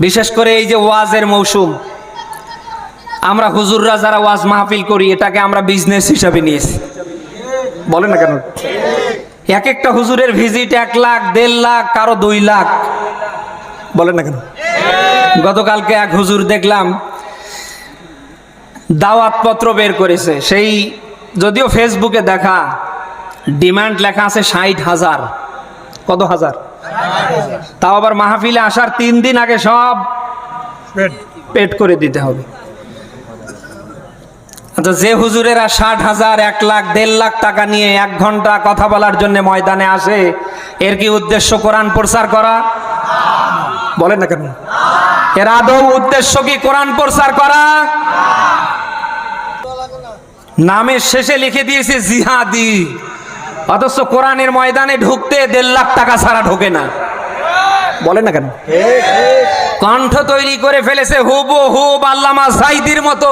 বিশেষ করে এই যে ওয়াজের মৌসুম, আমরা হুজুররা যারা ওয়াজ মাহফিল করি, এটাকে আমরা বিজনেস হিসাবে নিয়েছি। বলেন না কেন? এক একটা হুজুরের ভিজিট এক লাখ, দেড় লাখ, কারও দুই লাখ। বলেন না কেন? গতকালকে এক হুজুর দেখলাম দাওয়াতপত্র বের করেছে। সেই যদিও ফেসবুকে দেখা ডিমান্ড লেখা আছে ষাট হাজার। কত হাজার? তাও আবার মাহফিলে আসার তিন দিন আগে সব পেড করে দিতে হবে। আচ্ছা যে হুজুরেরা ষাট হাজার এক লাখ দেড় লাখ টাকা নিয়ে এক ঘণ্টা কথা বলার জন্য ময়দানে আসে এর কি উদ্দেশ্য কোরআন প্রচার করা? বলেন না কেন? এর আদৌ উদ্দেশ্য কি কোরআন প্রচার করা? নামের শেষে লিখে দিয়েছে জিহাদি। অথচ কোরআনের ময়দানে ঢুকতে দেড় লাখ টাকা ছাড়া ঢোকে না। বলেন না কেন? কণ্ঠ তৈরি করে ফেলেছে হুব হুব আল্লামা সাইদির মতো,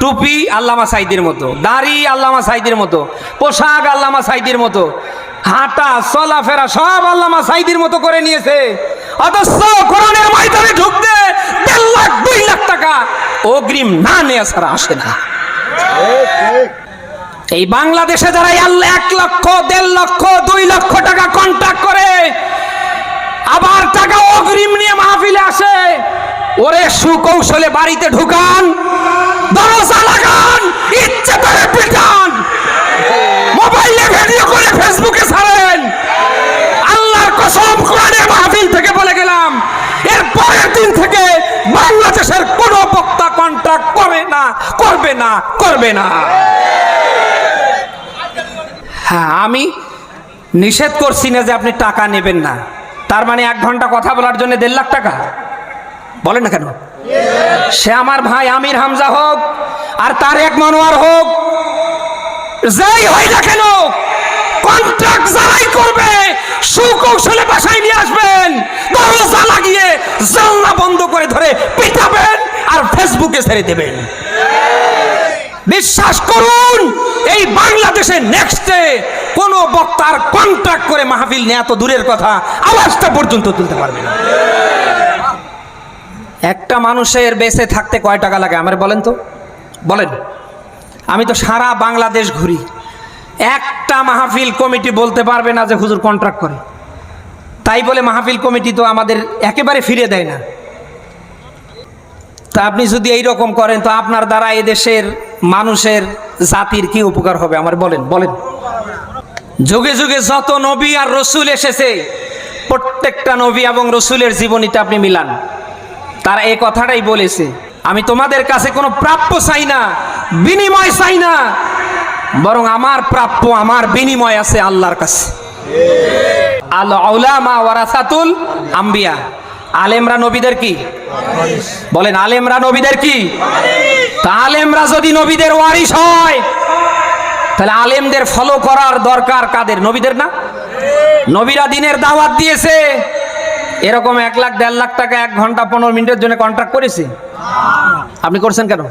টুপি আল্লামা সাইদির মতো, দাড়ি আল্লামা সাইদির মতো, পোশাক আল্লামা সাইদির মতো, হাঁটা চলাফেরা সব আল্লামা সাইদির মতো করে নিয়েছে। অথচ কোরআনের ময়দানে ঢুকতে দেড় লাখ, দুই লাখ টাকা অগ্রিম না নেওয়া ছাড়া আসে না। এই বাংলাদেশে যারা এক লক্ষ, দেড় লক্ষ, দুই লক্ষ টাকা কন্ট্রাক্ট করে, আবার টাকা অগ্রিম নিয়ে মাহফিলে আসে, ওরে সুকৌশলে বাড়িতে ঢুকান, দরজা লাগান, ইচ্ছে করে পিটান, মোবাইলে ভিডিও করে ফেসবুকে ছাড়েন। আল্লাহর কসম কোরআনের মাহফিল থেকে বলে গেলাম, এর পরের দিন থেকে বাংলাদেশের কোনো বক্তা কন্ট্রাক্ট করে না, করবে না করবে না। হ্যাঁ আমি নিষেধ করছি না যে আপনি টাকা নেবেন না। তার মানে এক ঘণ্টা কথা বলার জন্য দেড় লাখ টাকা? বলেন না কেন? সে আমার ভাই আমির হামজা হোক, আর তার এক মনোয়ার হোক, যাই হয় না কেন কন্ট্রাক্ট যারাই করবে, সুকৌশলে বাসায় নিয়ে আসবেন, দরজা লাগিয়ে জানলা বন্ধ করে ধরে পিটাবেন, আর ফেসবুকে ছেড়ে দেবেন। বিশ্বাস করুন, এই বাংলাদেশে নেক্সটে কোন বক্তার কন্ট্রাক্ট করে মাহফিল নিয়ে এত দূরের কথা, আওয়াজটা পর্যন্ত তুলতে পারবে না। একটা মানুষের বেঁচে থাকতে কয় টাকা লাগে, আমার বলেন তো? বলেন। আমি তো সারা বাংলাদেশ ঘুরি। একটা মাহফিল কমিটি বলতে পারবে না যে হুজুর কন্ট্রাক্ট করে। তাই বলে মাহফিল কমিটি তো আমাদের একেবারে ফিরে দেয় না। তা আপনি যদি এই রকম করেন, তো আপনার দ্বারা এদেশের মানুষের জাতির কি উপকার হবে? আমার বলেন বলেন। যুগে যুগে যত নবী আর রসুল এসেছে, প্রত্যেকটা নবী এবং রসুলের জীবনীতে আপনি মিলান। তারা এই কথাটাই বলেছে, আমি তোমাদের কাছে কোনো প্রাপ্য চাই না, বিনিময় চাই না, বরং আমার প্রাপ্য, আমার বিনিময় আছে আল্লাহর কাছে। আল আউলামা ওয়ারাসাতুল আম্বিয়া। আলেমরা নবীদের কি? বলেন, আলেমরা নবীদের কি? তা আলেমরা যদি নবীদের ওয়ারিস হয়, তাহলে আলেমদের ফলো করার দরকার কাদের? নবীদের না? নবীরা দিনের দাওয়াত দিয়েছে, এরকম এক লাখ, দেড় লাখ টাকা এক ঘণ্টা, পনেরো মিনিটের জন্য কন্ট্রাক্ট করেছে। আপনি করছেন কেন?